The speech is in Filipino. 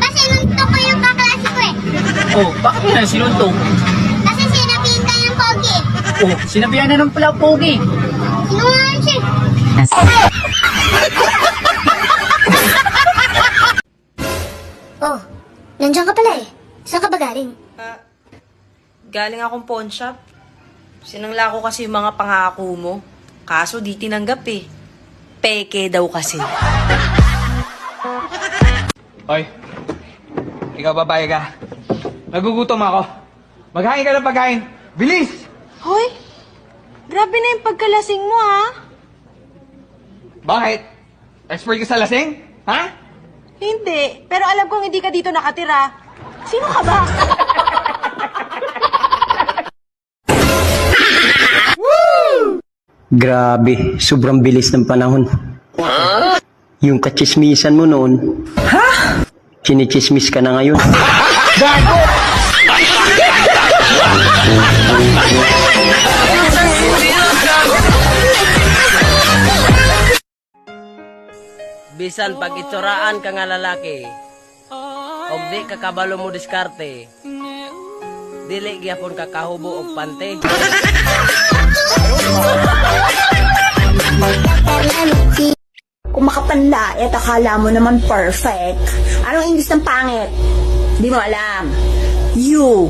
Kasi nuntok ko yung kaklase ko eh. Oh, bakit mo na sinuntong? Kasi sinabihin ka yung pogi. Oh, sinabihan na ng pala pogi. Sinungaling siya. oh, nandiyan ka pala eh. Saan ka ba galing? Galing akong pawn shop. Sinangla ko kasi yung mga pangako mo. Kaso di tinanggap eh. Peke daw kasi. Hoy, ikaw babae ka. Nagugutom ako. Maghain ka ng pagkain. Bilis! Hoy! Grabe na yung pagkalasing mo ha. Bakit? Expert ka sa lasing? Ha? Hindi. Pero alam kong hindi ka dito nakatira. Sino ka ba? Grabe, sobrang bilis ng panahon. Yung kachismisan mo noon, ha? Chinichismis ka na ngayon. Bisan pag itsuraan ka nga lalaki, og di ka kabalo mo diskarte, dili gyapon ka kahubo og pante. Kung makapanlayat, akala mo naman perfect. Anong English ng pangit? Di mo alam. You.